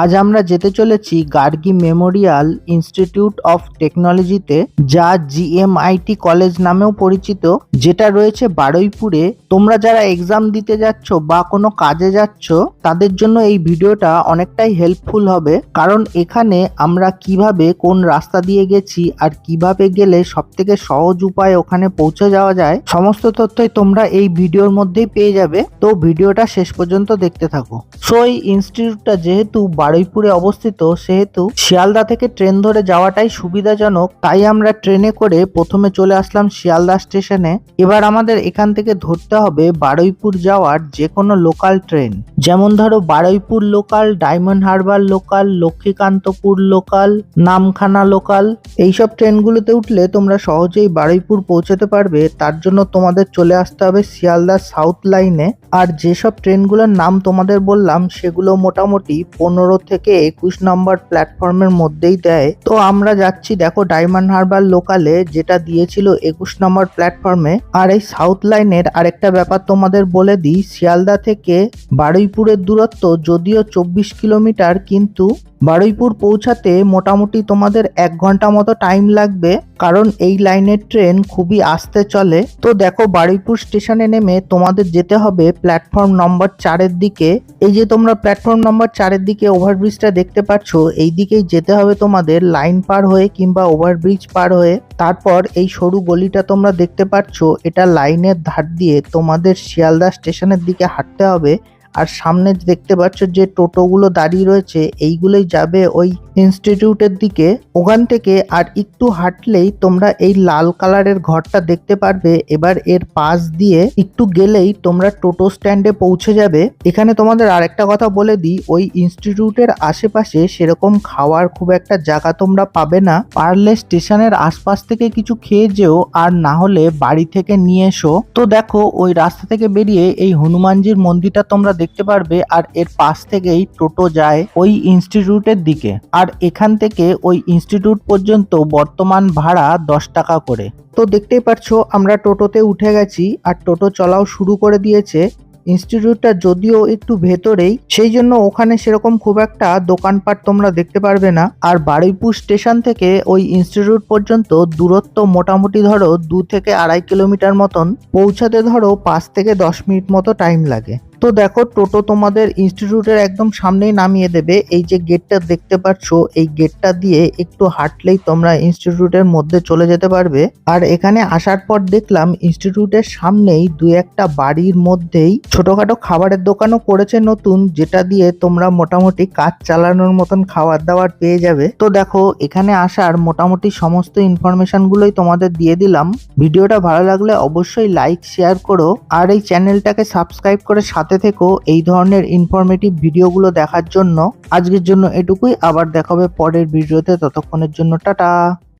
আজ আমরা যেতে চলেছি গার্গী মেমোরিয়াল ইনস্টিটিউট অফ টেকনোলজিতে, যা জিএমআইটি কলেজ নামেও পরিচিত, যেটা রয়েছে বারুইপুরে। তোমরা যারা এক্সাম দিতে যাচ্ছ বা কোনো কাজে যাচ্ছ, তাদের জন্য এই ভিডিওটা অনেকটাই হেল্পফুল হবে, কারণ এখানে আমরা কীভাবে কোন রাস্তা দিয়ে গেছি আর কীভাবে গেলে সব থেকে সহজ উপায়ে ওখানে পৌঁছে যাওয়া যায়, সমস্ত তথ্যই তোমরা এই ভিডিওর মধ্যেই পেয়ে যাবে। তো ভিডিওটা শেষ পর্যন্ত দেখতে থাকো। সো এই ইনস্টিটিউটটা যেহেতু বারুইপুরে অবস্থিত, সেহেতু শিয়ালদা থেকে ট্রেন ধরে যাওয়াটাই সুবিধাজনক। তাই আমরা ট্রেনে করে প্রথমে চলে আসলাম শিয়ালদা স্টেশনে। এবার আমাদের এখান থেকে ধরতে হবে বারুইপুর যাওয়ার যে কোনো লোকাল ট্রেন। যেমন ধরো Baruipur local, Diamond Harbour local, Lakshmikantapur local, Namkhana local. এইসব ট্রেনগুলোতে উঠলে তোমরা সহজেই বারুইপুর পৌঁছাতে পারবে। তার জন্য তোমাদের চলে আসতে হবে শিয়ালদা সাউথ লাইনে। আর যেসব ট্রেনগুলোর নাম তোমাদের বললাম, সেগুলো মোটামুটি পনেরো থেকে একুশ নম্বর প্ল্যাটফর্মের মধ্যেই দেয়। তো আমরা যাচ্ছি, দেখো ডায়মন্ড হারবার লোকালে যেটা দিয়েছিল একুশ নম্বর প্ল্যাটফর্মে আর এই সাউথ লাইনের আরেকটা ব্যাপার তোমাদের বলে দিই, শিয়ালদা থেকে বারুইপুরের দূরত্ব যদিও চব্বিশ কিলোমিটার, কিন্তু বারুইপুর পৌঁছাতে মোটামুটি তোমাদের এক ঘণ্টা মতো টাইম লাগবে, কারণ এই লাইনের ট্রেন খুবই আস্তে চলে। তো দেখো, বারুইপুর স্টেশনে নেমে তোমাদের যেতে হবে প্ল্যাটফর্ম নম্বর চারের দিকে। এই যে তোমরা প্ল্যাটফর্ম নম্বর চারের দিকে ওভারব্রিজটা দেখতে পাচ্ছ, এই দিকেই যেতে হবে তোমাদের লাইন পার হয়ে কিংবা ওভারব্রিজ পার হয়ে। তারপর এই সরু গলিটা তোমরা দেখতে পাচ্ছ, এটা লাইনের ধার দিয়ে তোমাদের শিয়ালদা স্টেশনের দিকে হাঁটতে হবে। আর সামনে দেখতে পাচ্ছ যে টোটোগুলো দাঁড়িয়ে রয়েছে, এইগুলোই যাবে ওই ইনস্টিটিউটের দিকে। ওখান থেকে আর একটু হাঁটলেই তোমরা এই লাল কালারের ঘরটা দেখতে পারবে। এবার এর পাশ দিয়ে একটু গেলেই তোমরা টোটো স্ট্যান্ডে পৌঁছে যাবে। এখানে তোমাদের আরেকটা কথা বলে দিই, ওই ইনস্টিটিউটের আশেপাশে সেরকম খাওয়ার খুব একটা জায়গা তোমরা পাবে না। পারলে স্টেশনের আশপাশ থেকে কিছু খেয়ে যেও, আর না হলে বাড়ি থেকে নিয়ে এসো। তো দেখো, ওই রাস্তা থেকে বেরিয়ে এই হনুমানজির মন্দিরটা তোমরা দেখতে পারবে আর এর পাশ থেকেই টোটো যায় ওই ইনস্টিটিউটের দিকে। আর এখান থেকে ওই ইনস্টিটিউট পর্যন্ত বর্তমান ভাড়া দশ টাকা করে। তো দেখতেই পাচ্ছো আমরা টোটোতে উঠে গেছি আর টোটো চলাও শুরু করে দিয়েছে। ইনস্টিটিউটটা যদিও একটু ভেতরেই, সেই জন্য ওখানে সেরকম খুব একটা দোকানপাট তোমরা দেখতে পারবে না। আর বারুইপুর স্টেশন থেকে ওই ইনস্টিটিউট পর্যন্ত দূরত্ব মোটামুটি ধরো দু থেকে আড়াই কিলোমিটার মতন। পৌঁছাতে ধরো পাঁচ থেকে দশ মিনিট মতো টাইম লাগে। তো দেখো টোটো তোমাদের ইনস্টিটিউটের একদম সামনেই নামিয়ে দেবে। এই যে গেটটা দেখতে পাচ্ছ, এই গেটটা দিয়ে একটু হাঁটলেই তোমরা ইনস্টিটিউটের মধ্যে চলে যেতে পারবে। আর এখানে আসার পর দেখলাম ইনস্টিটিউটের সামনেই দু একটা বাড়ির মধ্যেই ছোটখাটো খাবারের দোকানও করেছে নতুন, যেটা দিয়ে তোমরা মোটামুটি কাজ চালানোর মতন খাবার দাবার পেয়ে যাবে। তো দেখো, এখানে আসার মোটামুটি সমস্ত ইনফরমেশন গুলোই তোমাদের দিয়ে দিলাম। ভিডিওটা ভালো লাগলে অবশ্যই লাইক শেয়ার করো। আর এই চ্যানেলটাকে সাবস্ক্রাইব করে সাথে থেকো এই ধরনের ইনফরমেটিভ ভিডিওগুলো দেখার জন্য আজকের জন্য এটুকুই, আবার দেখাবে পরের ভিডিওতে, ততক্ষণের জন্য টাটা।